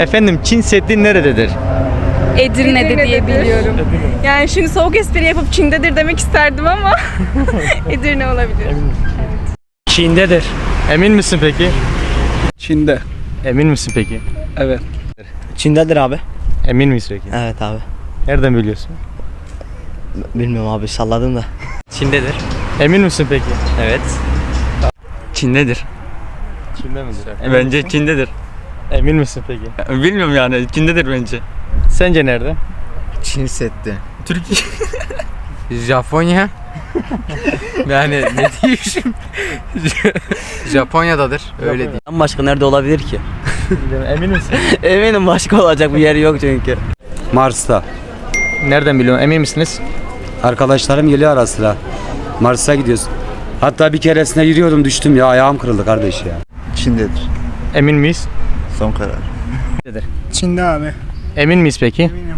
Efendim Çin Seddi nerededir? Edirne'de diye biliyorum. Yani şimdi soğuk espri yapıp Çin'dedir demek isterdim ama Edirne olabilir. Çin'dedir. Emin misin peki? Çin'de. Emin misin peki? Evet. Çin'dedir abi. Emin miyiz peki? Evet abi. Nereden biliyorsun? Bilmiyorum abi salladım da. Çin'dedir. Emin misin peki? Evet. Çin'dedir. Çin'de midir? Bence Çin'dedir. Emin misin peki? Bilmiyorum yani. Çin'dedir bence. Sence nerede? Çin Seddi. Türkiye. Japonya. yani ne diyeyim? Japonya'dadır. Öyle diyeyim. Başka nerede olabilir ki? Emin misin? Eminim başka olacak bir yer yok çünkü. Mars'ta. Nereden biliyorsun? Emin misiniz? Arkadaşlarım geliyor ara sıra. Mars'a gidiyoruz. Hatta bir keresinde yürüyordum düştüm ya ayağım kırıldı kardeş ya. Çin'dedir. Emin miyiz? Son karar. Çin'de abi. Emin miyiz peki? Eminim.